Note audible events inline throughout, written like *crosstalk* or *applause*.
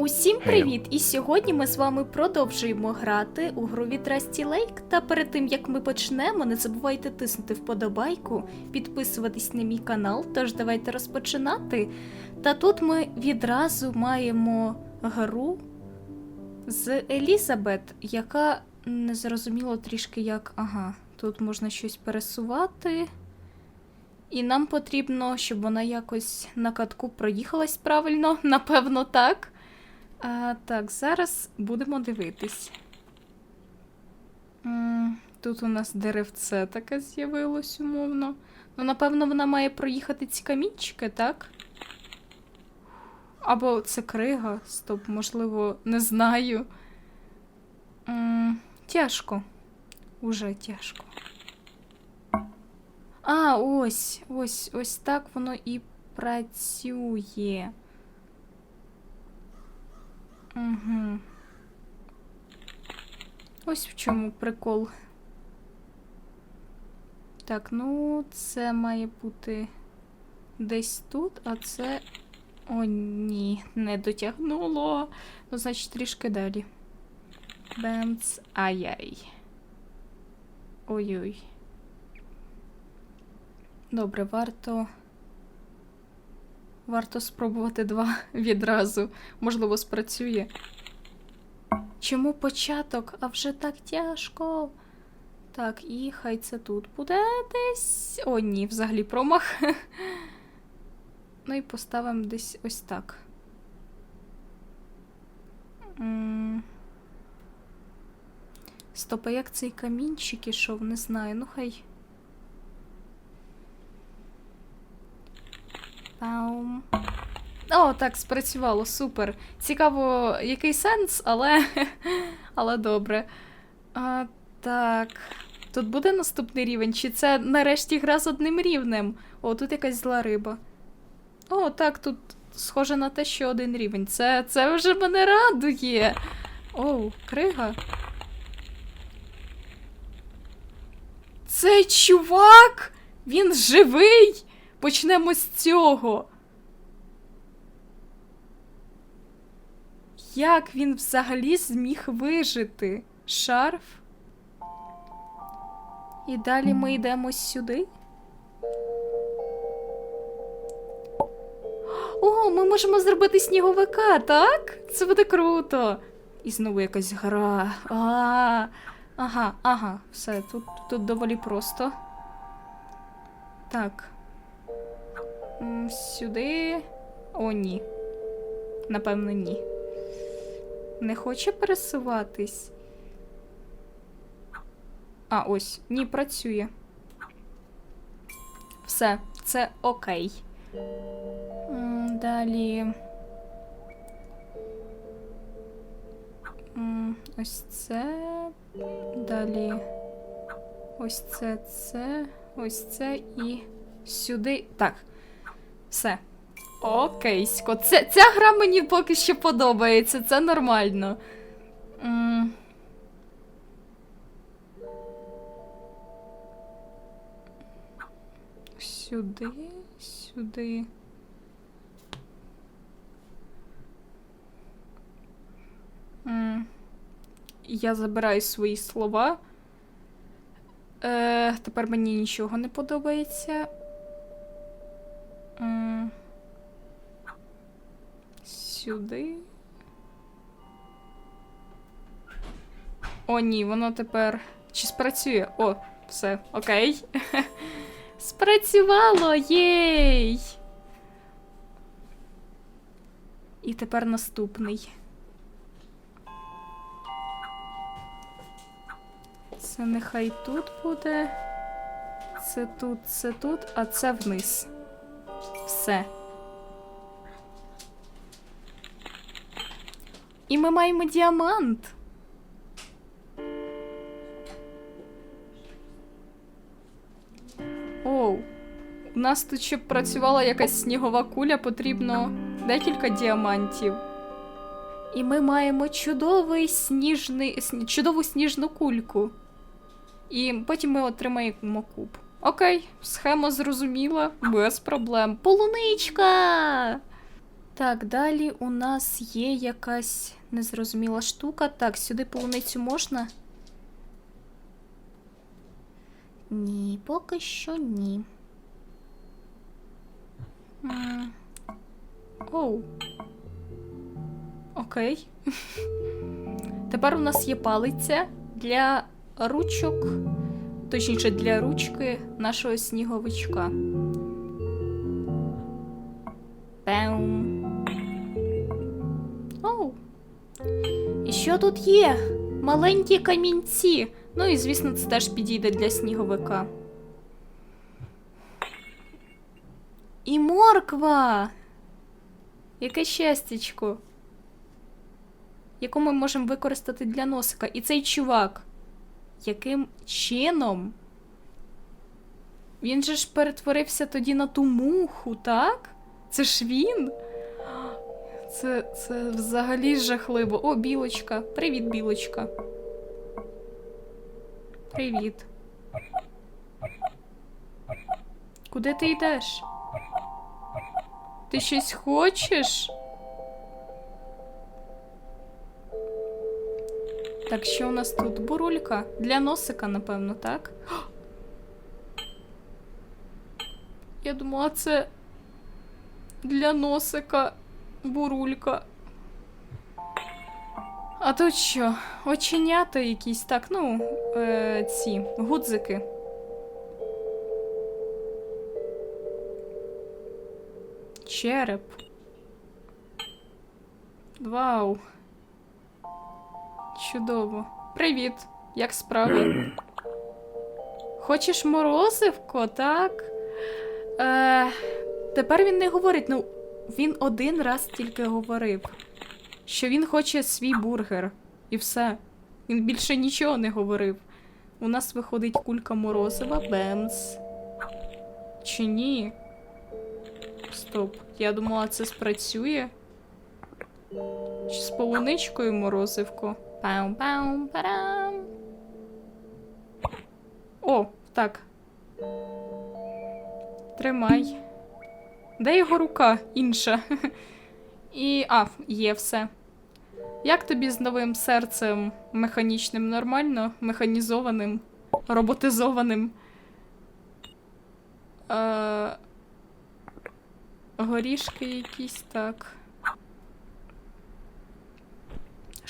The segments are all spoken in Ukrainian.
Усім привіт! І сьогодні ми з вами продовжуємо грати у гру від Rusty Lake. Та перед тим як ми почнемо, не забувайте тиснути вподобайку, підписуватись на мій канал. Тож давайте розпочинати. Та тут ми відразу маємо гру з Елізабет, яка не зрозуміло трішки як. Ага, тут можна щось пересувати. І нам потрібно, щоб вона якось на катку проїхалась правильно, напевно, так. А, так, зараз будемо дивитись. Тут у нас деревце таке з'явилось умовно. Ну, напевно, вона має проїхати ці камінчики, так? Або це крига. Стоп, можливо, не знаю. М, Тяжко. Уже тяжко. А, ось, ось, ось так воно і працює. Угу. Ось в чому прикол. Так, ну це має бути десь тут, а це. О, ні, не дотягнуло. Ну, значить, трішки далі. Бемц. Ай-яй. Ой-ой. Добре, варто. Варто спробувати два *laughs* відразу. Можливо, спрацює. Чому початок? А вже так тяжко. Так, і хай це тут буде десь. О, ні, взагалі промах. *laughs* Ну і поставимо десь ось так. М. Стоп, а як цей камінчик ішов, не знаю. Ну хай. Паум. О, так, спрацювало, супер. Цікаво, який сенс, але. *laughs* але добре. А, так. Тут буде наступний рівень? Чи це нарешті гра з одним рівнем? О, тут якась зла риба. О, так, тут схоже на те, що один рівень. Це, це вже мене радує. Оу, крига. Цей чувак! Він живий! Почнемо з цього. Як він взагалі зміг вижити? Шарф? І далі ми йдемо сюди. О, ми можемо зробити сніговика, так? Це буде круто. І знову якась гра. А, ага, ага, все, тут, тут доволі просто. Так. Сюди. О, ні. Напевно, ні. Не хоче пересуватись. А, ось. Ні, працює. Все, це окей. Далі. Ось це. Далі. Ось це, це, ось це і сюди. Так. Все. Окейсько. Це, ця гра мені поки що подобається, це нормально. М. Сюди, сюди. М. Я забираю свої слова. Е, тепер мені нічого не подобається. Сюди. О, ні, воно тепер. Чи спрацює? О, все, окей. *laughs* Спрацювало! Єй! І тепер наступний. Це нехай тут буде. Це тут, це тут, а це вниз. Все. І ми маємо діамант. Оу. У нас тут, щоб працювала якась снігова куля, потрібно декілька діамантів. І ми маємо чудовий сніжний, сні- чудову сніжну кульку. І потім ми отримаємо куб. Окей, схема зрозуміла, без проблем. Полуничка! Так, далі у нас є якась незрозуміла штука. Так, сюди полуницю можна? Ні, поки що ні. Оу. Окей. *laughs* Тепер у нас є палиця для ручок, точніше для ручки нашого сніговичка. Пеум. Оу. І що тут є? Маленькі камінці. Ну і звісно, це теж підійде для сніговика. І морква. Яке щастячко. Яку ми можемо використати для носика. І цей чувак. Яким чином? Він же ж перетворився тоді на ту муху, так? Це ж він? Це, це взагалі жахливо. О, білочка. Привіт, білочка. Привіт. Куди ти йдеш? Ти щось хочеш? Так, що у нас тут? Бурулька? Для носика, напевно, так? *gasps* Я думала, це для носика бурулька. А тут що? Оченята якісь, так, ну, е, ці гудзики. Череп. Вау. Чудово. Привіт. Як справи? Хочеш морозивко, так? Е, тепер він не говорить, ну, він один раз тільки говорив, що він хоче свій бургер. І все. Він більше нічого не говорив. У нас виходить кулька морозива, бемс. Чи ні? Стоп. Я думала, це спрацює. Чи з полуничкою морозивко? Пау-пау, парам. О, так. Тримай. Де його рука інша? І. А, є все. Як тобі з новим серцем механічним нормально? Механізованим, роботизованим? Е... Горішки якісь так.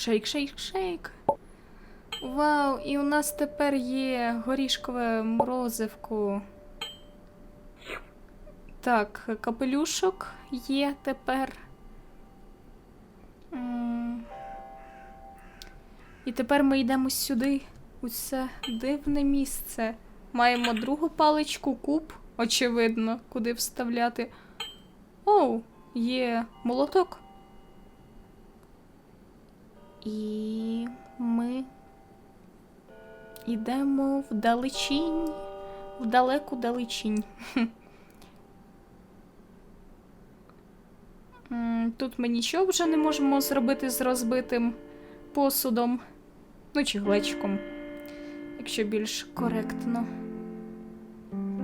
Шейк, шейк, шейк. Вау, і у нас тепер є горішкове морозивко. Так, капелюшок є тепер. І тепер ми йдемо сюди, у це дивне місце. Маємо другу паличку, куб, очевидно, куди вставляти. Оу, є молоток. І ми йдемо вдалечінь, в далеку далечінь. *laughs* Тут ми нічого вже не можемо зробити з розбитим посудом. Ну, чи глечком, якщо більш коректно.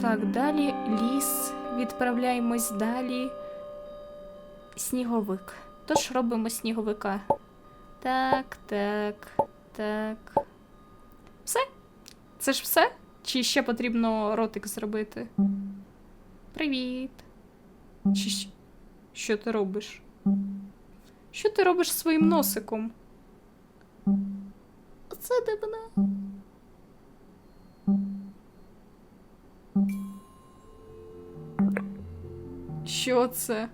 Так, далі ліс. Відправляємось далі. Сніговик. Тож робимо сніговика. Так, так, так. Все? Це ж все? Чи ще потрібно ротик зробити? Привіт. Чи що ти робиш? Що ти робиш своїм носиком? Це дивно. Що це?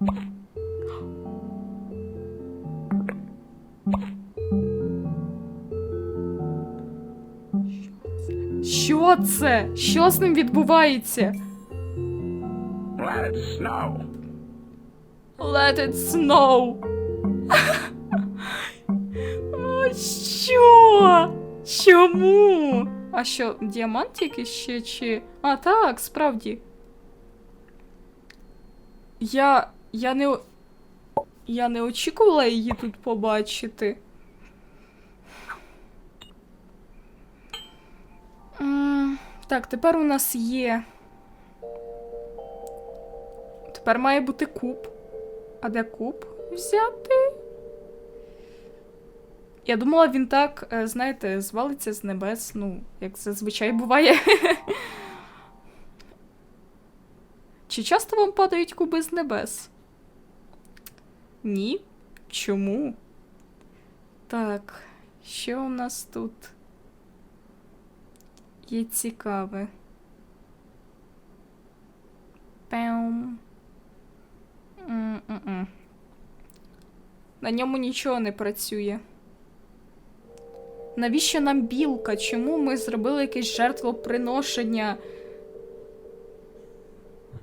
Що це? Що з ним відбувається? Let it snow. Let it snow. *laughs* О, Що? Чому? А що, діамант якийсь ще чи. А, так, справді. Я. Я не. Я не очікувала її тут побачити. Так, тепер у нас є. Тепер має бути куб. А де куб? взяти. Я думала, він так, е, знаєте, звалиться з небес, ну, як зазвичай буває. *laughs* Чи часто вам падають куби з небес? Ні. Чому? Так, що у нас тут є цікаве? Пеум. На ньому нічого не працює. Навіщо нам білка? Чому ми зробили якесь жертвоприношення?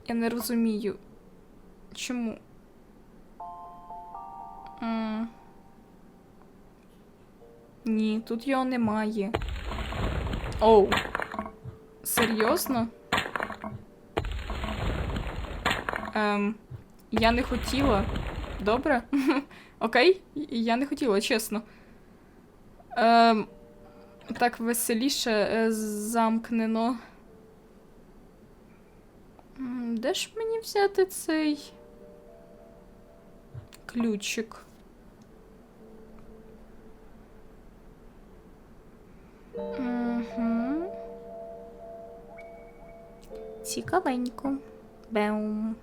Я не розумію. Чому? Ні, тут його немає. Оу. Серйозно? Ем, я не хотіла. Добре? *laughs* Окей? Я не хотіла, чесно. Ем, так веселіше е, замкнено. Де ж мені взяти цей ключик? Угу. Цікавенько. Беум.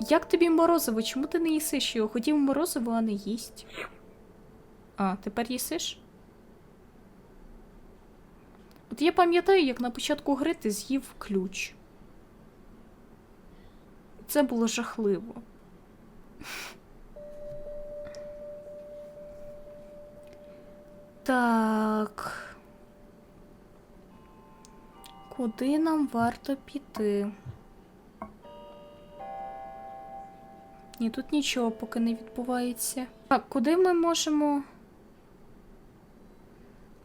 Як тобі морозиво? Чому ти не їсиш його? Хотів морозиво, а не їсть. А, тепер їсиш? От я пам'ятаю, як на початку гри ти з'їв ключ. Це було жахливо. Так. Куди нам варто піти? Ні, тут нічого поки не відбувається. Так, куди ми можемо.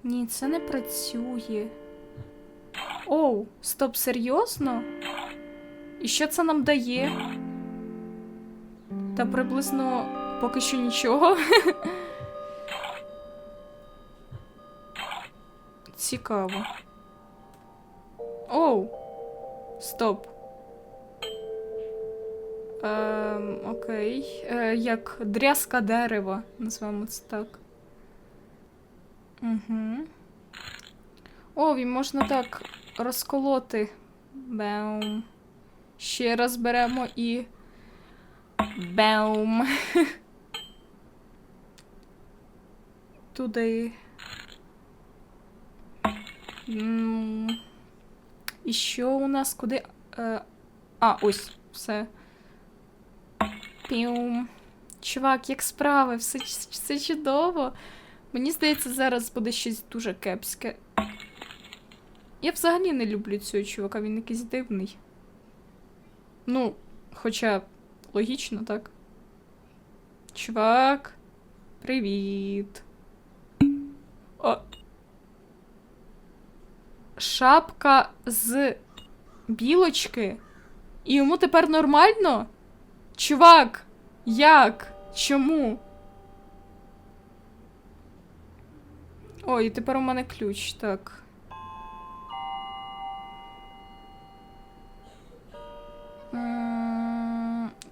Ні, це не працює. Оу, стоп, серйозно? І що це нам дає? Та приблизно поки що нічого. *laughs* Цікаво. Оу. Стоп. Ем, окей. Е, як дрязка дерева, назвемо це так. Угу. О, він можна так розколоти. Беум. Ще раз беремо і. Беум. *laughs* Туди. І що у нас куди. Е, а, ось, все. Піум. Чувак, як справи? Все, все чудово. Мені здається, зараз буде щось дуже кепське. Я взагалі не люблю цього чувака, він якийсь дивний. Ну, хоча логічно, так? Чувак, привіт. О. Шапка з білочки. І йому тепер нормально? Чувак, як? Чому? Ой, і тепер у мене ключ, так.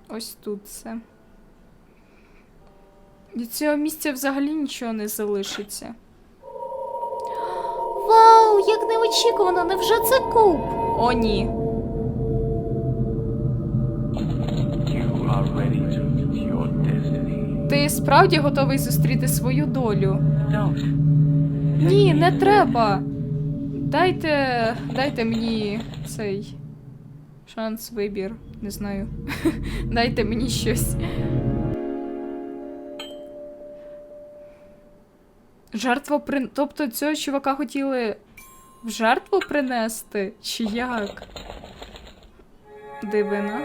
Ось тут це. Від цього місця взагалі нічого не залишиться. Вау, як неочікувано, невже це куб? О, ні. Ти справді готовий зустріти свою долю? Ні, не треба. Дайте. Дайте мені цей шанс, вибір. Не знаю. *laughs* Дайте мені щось. Жертва при... Тобто цього чувака хотіли в жертву принести? Чи як? Дивина.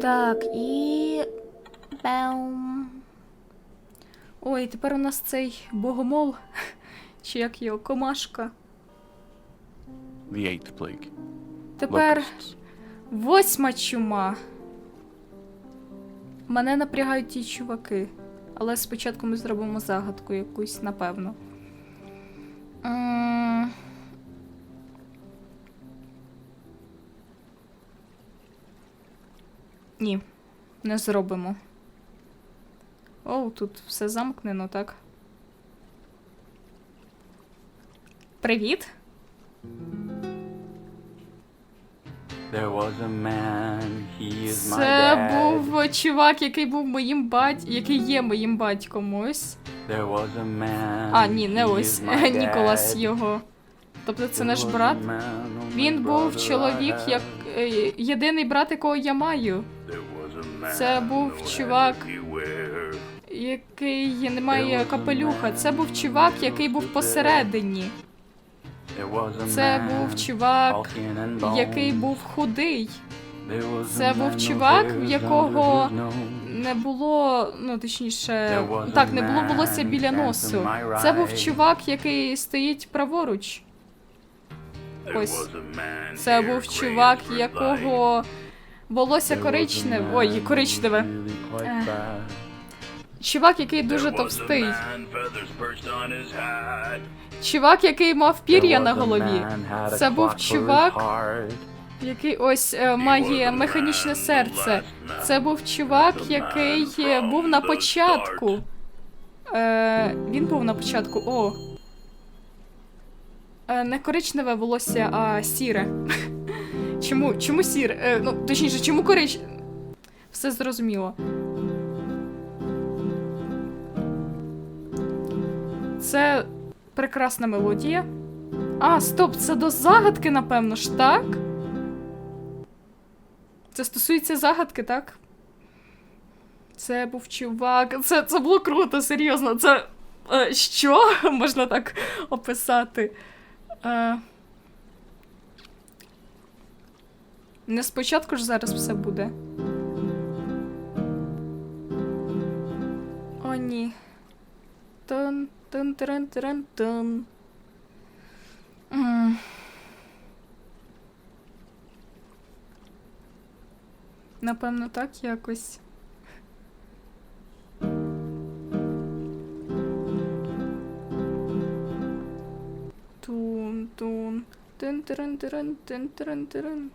Так, і. Беум. Ой, тепер у нас цей богомол. Чи як його комашка. The eighth plague. Тепер восьма чума. Мене напрягають ті чуваки. Але спочатку ми зробимо загадку якусь, напевно. Ні, не зробимо. Оу, тут все замкнено, так? Привіт! There was a man, he is my Це dad. був чувак, який був моїм бать... який є моїм батьком ось. There was a man, А, ні, не he ось. is my *laughs* Ніколас dad. його. Тобто це There наш was a брат. man, only Він був чоловік, як е, єдиний брат, якого я маю, There was a man, Це був no hat чувак. wear. який не має капелюха. Це був чувак, який був посередині. Це був чувак, який був худий. Це був чувак, в якого. Не було, ну точніше, так, не було волосся біля носу. Це був чувак, який стоїть праворуч. Ось. Це був чувак, якого волосся коричневе. Ой, коричневе. Чувак, який дуже товстий. Чувак, який мав пір'я на голові. Це був чувак, який ось е, має механічне серце. Це був чувак, який був на початку. Е, він був на початку. О. Е, не коричневе волосся, а сіре. *laughs* чому, чому сіре? Е, ну, точніше, чому корич... Все зрозуміло. Це прекрасна мелодія. А, стоп, це до загадки, напевно ж, так? Це стосується загадки, так? Це був чувак. Це, це було круто, серйозно. Це. Е, що? *laughs* Можна так описати. Е, не спочатку ж зараз все буде. О, ні. Тун, тун, тун, тун. М. Напевно, так якось. Тун, тун, тин тирин тирин тин тирин тирин.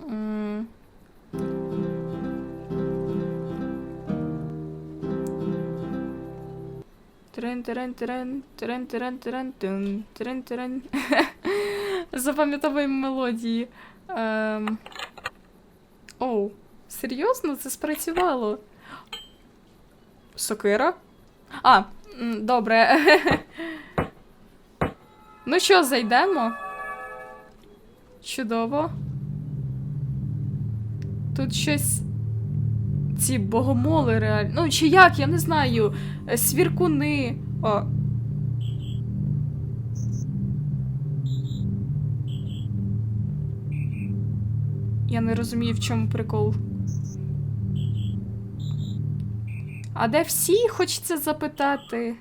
М. Тирин тирин тирин тирин тирин тирин тун тирин тирин. *laughs* Запам'ятовуємо мелодії. Ем... Оу, серйозно, це спрацювало. Сокира? А, добре. *laughs* ну що, зайдемо? Чудово. Тут щось. Ці богомоли реально. Ну, чи як, я не знаю. Е, Свіркуни. О. Я не розумію, в чому прикол. А де всі хочеться запитати?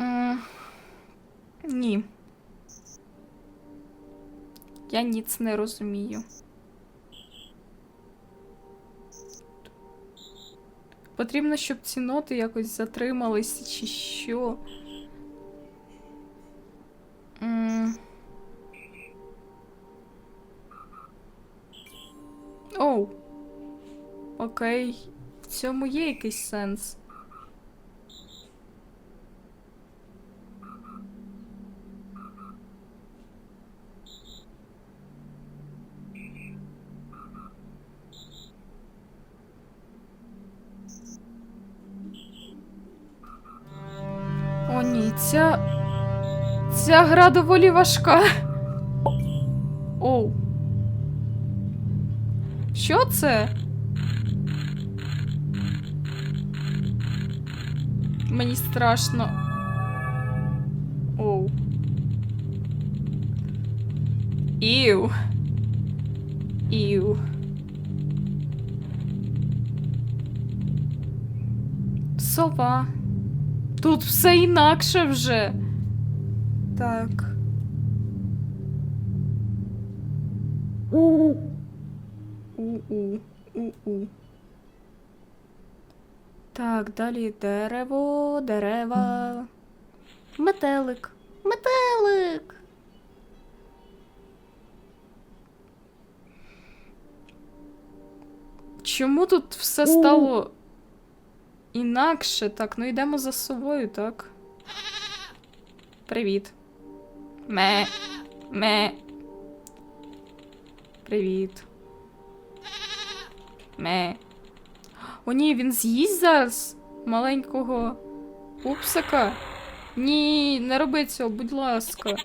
М, Ні. Я ніц не розумію. Потрібно, щоб ці ноти якось затрималися, чи що. М. Оу. Окей. В цьому є якийсь сенс. Ця гра доволі важка. Оу. Що це? Мені страшно. Оу. Іу. Іу. Сова. Тут все інакше вже. Так. У-у. У-у. Так, далі дерево, дерева. Метелик. Метелик. Чому тут все стало інакше? Так, ну йдемо за собою, так? Привіт. Ме. Ме. Привіт. Ме. О, ні, він з'їсть зараз маленького пупсика. Ні, не роби цього, будь ласка.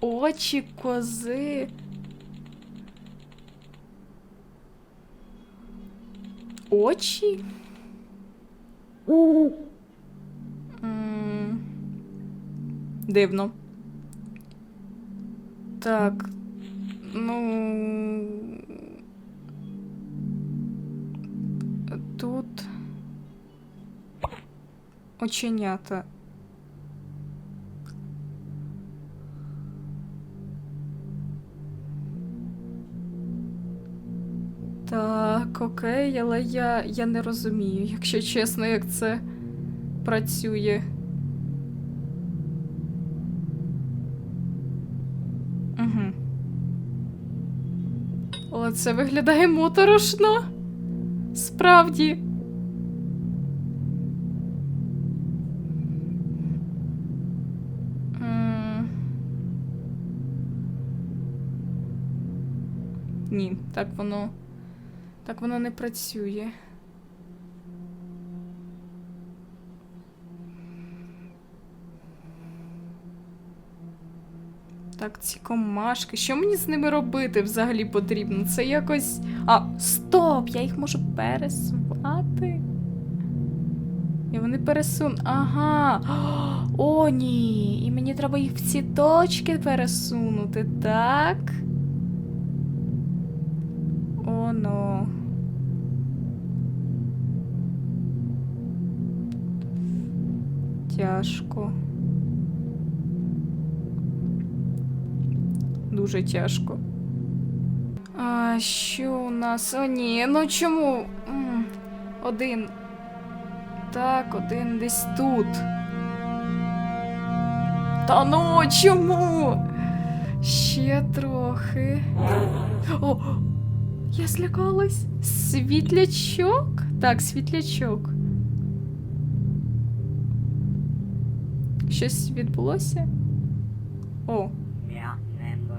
Очі кози. Очі? М, Дивно. Так. Ну. Тут. Оченята. Окей, але я, я не розумію, якщо чесно, як це працює. Угу. Але це виглядає моторошно. Справді. Ні, так воно. Так воно не працює. Так, ці комашки. Що мені з ними робити взагалі потрібно? Це якось. А, стоп! Я їх можу пересувати. І вони пересун. Ага. О, ні. І мені треба їх в ці точки пересунути, так? Тяжко. Дуже тяжко. А що у нас? О, ні, ну чому? Один. Так, один десь тут. Та ну чому? Ще трохи. О! Я злякалась. Світлячок? Так, світлячок. Щось відбулося? О.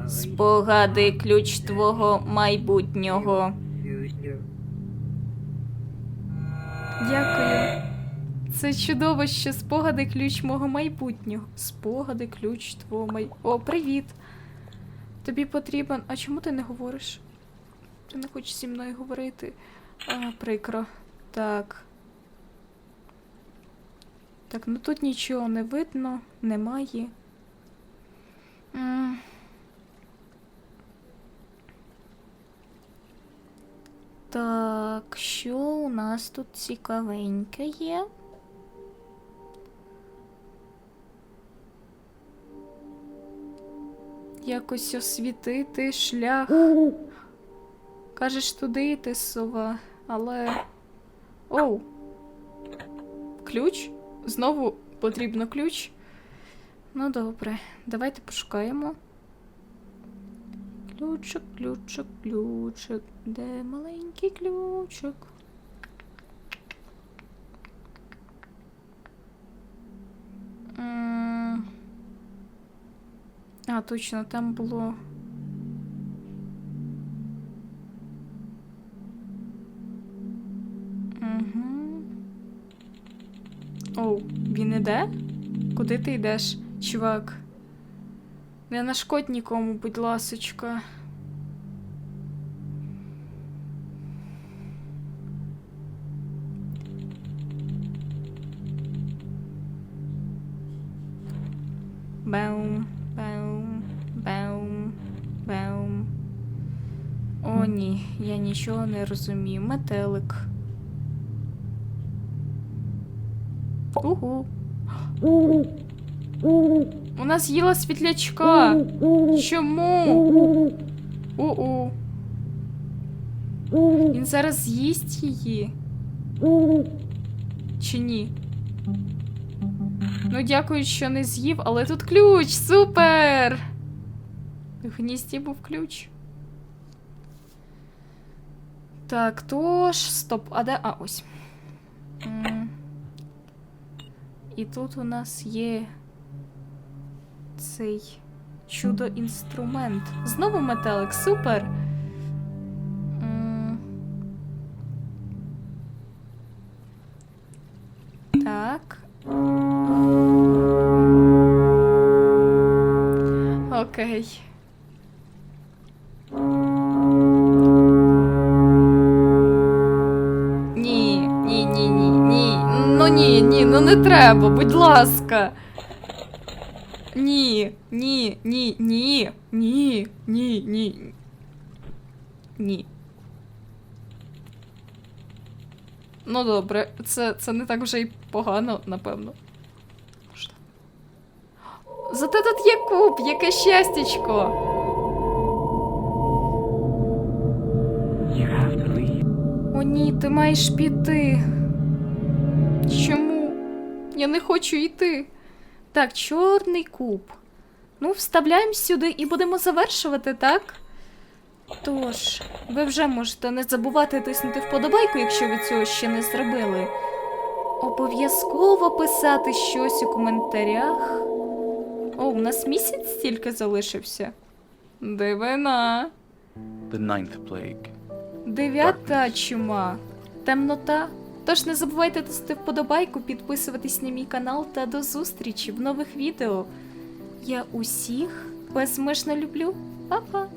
Спогади ключ твого майбутнього. Дякую. Це чудово, що спогади ключ мого майбутнього. Спогади ключ твого май. О, привіт. Тобі потрібен. А чому ти не говориш? Ти не хочеш зі мною говорити? А, прикро. Так. Так, ну тут нічого не видно, немає. М. Так, що у нас тут цікавеньке є? Якось освітити шлях. Кажеш, туди йти, сова, але. Оу. Ключ? Знову потрібно ключ. Ну, добре, давайте пошукаємо. Ключик, ключик, ключик. Де маленький ключик? А, точно, там було. Іде? Куди ти йдеш, чувак? Не нашкодь нікому, будь ласочка. Баум, баум, баум, баум. О, ні, я нічого не розумію. Метелик. Угу. У нас їла світлячка. Чому? У-у. Він зараз з'їсть її. Чи ні? Ну, дякую, що не з'їв, але тут ключ! Супер! В гнізді був ключ. Так, тож, стоп, а де. А, ось. І тут у нас є цей чудо-інструмент. Знову метелик, супер. Так. Окей. Треба, будь ласка. Ні, ні, ні, ні, ні, ні, ні. Ні. Ну добре, це, це не так вже й погано, напевно. Зате тут є куб, яке щастячко. О ні, ти маєш піти. Я не хочу йти. Так, чорний куб. Ну, вставляємо сюди і будемо завершувати, так? Тож, ви вже можете не забувати тиснути вподобайку, якщо ви цього ще не зробили. Обов'язково писати щось у коментарях. О, у нас місяць стільки залишився. Дивина. The ninth plague. Дев'ята чума. Темнота. Тож не забувайте тиснути вподобайку, підписуватись на мій канал та до зустрічі в нових відео. Я усіх безмежно люблю. Па-па!